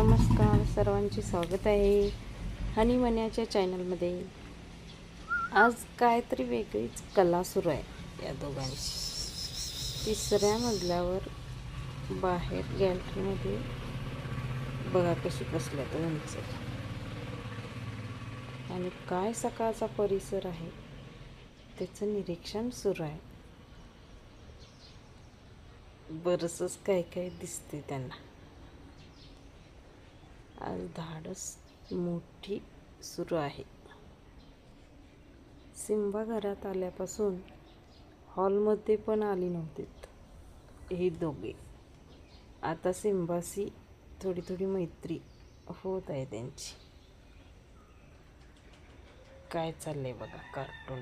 नमस्कार सर्वांचे स्वागत आहे हनी मन्याच्या चॅनलमध्ये. आज काहीतरी वेगळीच कला सुरू आहे या दोघांची. तिसऱ्या मजल्यावर बाहेर गॅलरीमध्ये बघा कशी बसल्यात दोघांचं आणि काय सकाळचा परिसर आहे त्याचं निरीक्षण सुरू आहे. बरंच काय काय दिसते त्यांना. आज धाडस मोठी सुरू आहे. सिंबा घरात आल्यापासून हॉलमध्ये पण आली नव्हतीत. हे दोघे. आता सिंबाशी थोडी थोडी मैत्री होत आहे त्यांची. काय चाललंय बघा कार्टून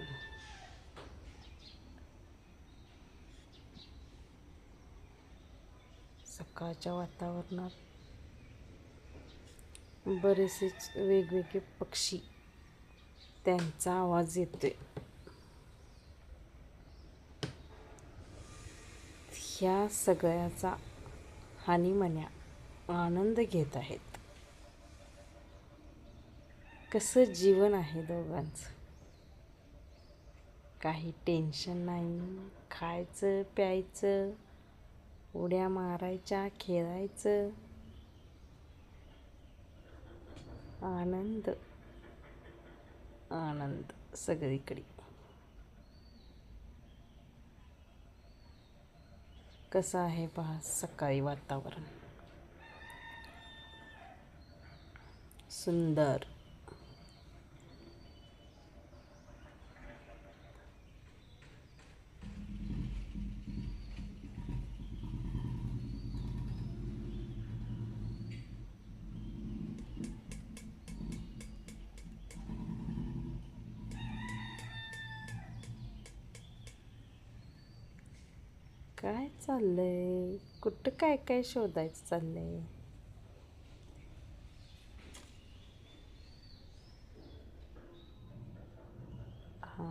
सकाळच्या वातावरणात बरेचसेच वेगवेगळे पक्षी त्यांचा आवाज येतोय. ह्या सगळ्याचा हानिमन्या आनंद घेत आहेत. कसं जीवन आहे दोघांचं? काही टेन्शन नाही खायचं प्यायचं उड्या मारायच्या खेळायचं. आनंद. आनंद सगळीकडे. कसं आहे पहा सकाळी वातावरण? सुंदर. काय चाललंय? कुठं काय काय शोधायचं चाललंय? हा.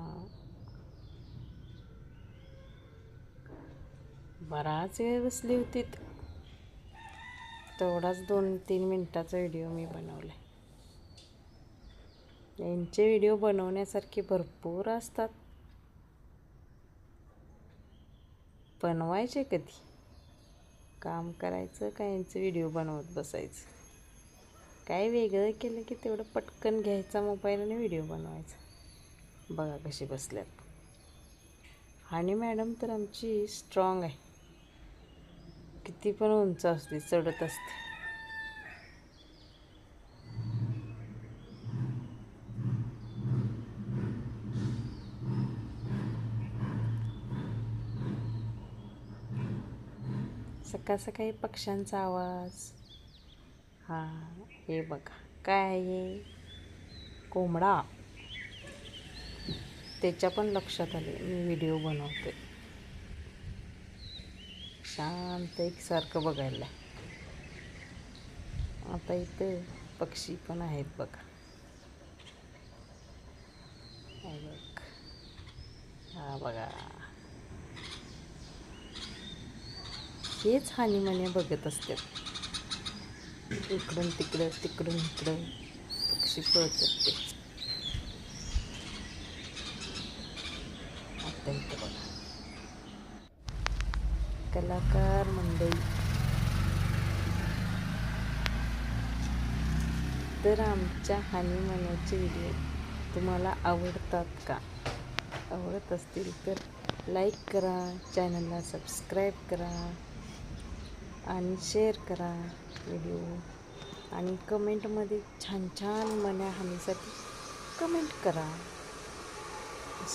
बराच वेळ बसली होती तेवढाच दोन तीन मिनटाचा व्हिडिओ मी बनवला यांचे व्हिडिओ बनवण्यासारखे भरपूर असतात. बनवायचे कधी काम करायचं का यांचं व्हिडिओ बनवत बसायचं? काय वेगळं केलं की तेवढं पटकन घ्यायचा मोबाईल आणि व्हिडिओ बनवायचा? बघा कशी बसल्यात. आणि मॅडम तर आमची स्ट्रॉंग आहे. किती पण उंच असते चढत असते सकाळ सकाळी पक्ष्यांचा आवाज. हा हे बघा. काय आहे कोंबडा. त्याच्या पण लक्षात आले. मी व्हिडिओ बनवते. शांत एकसारखं बघायला. आता इथं पक्षी पण आहेत बघा. बघ. हा बघा. हेच हानिमाने बघत असतात इकडून तिकडं तिकडून इकडं पक्षी पळतात ते आता इथं बघा. कलाकार मंडळी. तर आमच्या हानिमानाचे व्हिडिओ तुम्हाला आवडतात का? आवडत असतील तर लाईक करा चॅनलला सबस्क्राईब करा. आणि शेअर करा व्हिडिओ आणि कमेंटमध्ये छान छान मना हानीसाठी कमेंट करा.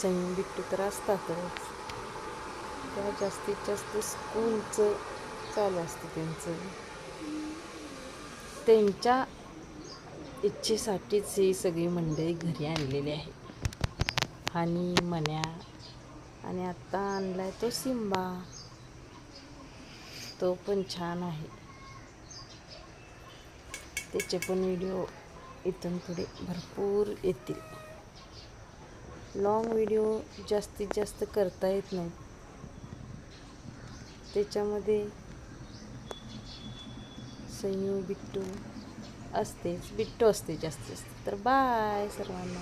संयम बिट्टू तर असतातच. त्या जास्तीत जास्त स्कूलचं चालू असतं त्यांचं. त्यांच्या इच्छेसाठीच ही सगळी मंडळी घरी आणलेली आहे. हानी मन्या आणि आत्ता आणला आहे तो सिंबा. तो पण छान आहे. त्याचे पण व्हिडिओ इथून पुढे भरपूर येतील. लाँग व्हिडिओ जास्तीत जास्त करता येत नाही. त्याच्यामध्ये संयू बिट्टू असतेच. बिट्टू असते जास्तीत जास्त. तर बाय सर्वांना.